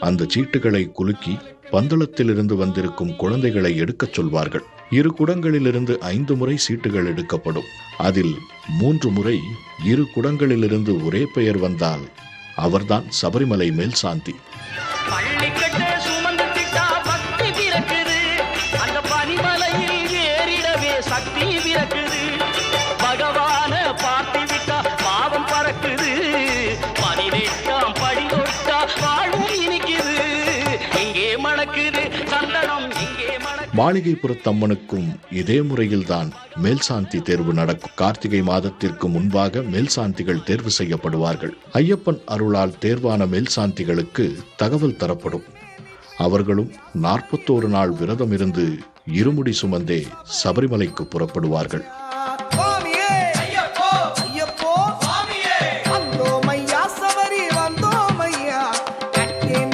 அந்த சீட்டுகளை குலுக்கி பந்தளத்திலிருந்து வந்திருக்கும் குழந்தைகளை எடுக்கச் சொல்வார்கள். இரு குடங்களிலிருந்து ஐந்து முறை சீட்டுகள் எடுக்கப்படும். அதில் மூன்று முறை இரு குடங்களிலிருந்து ஒரே பெயர் வந்தால் அவர்தான் சபரிமலை மேல் சாந்தி. ஏறிடவே சக்தி பிறக்குது. மாளிகைப்புறத்தம்மனுக்கும் இதே முறையில்தான் மேல்சாந்தி தேர்வு நடக்கும். கார்த்திகை மாதத்திற்கு முன்பாக மேல்சாந்திகள் தேர்வு செய்யப்படுவார்கள். ஐயப்பன் அருளால் தேர்வான மேல்சாந்திகளுக்கு தகவல் தரப்படும். அவர்களும் நாற்பத்தோரு நாள் விரதம் இருந்து இருமுடி சுமந்தே சபரிமலைக்கு புறப்படுவார்கள்.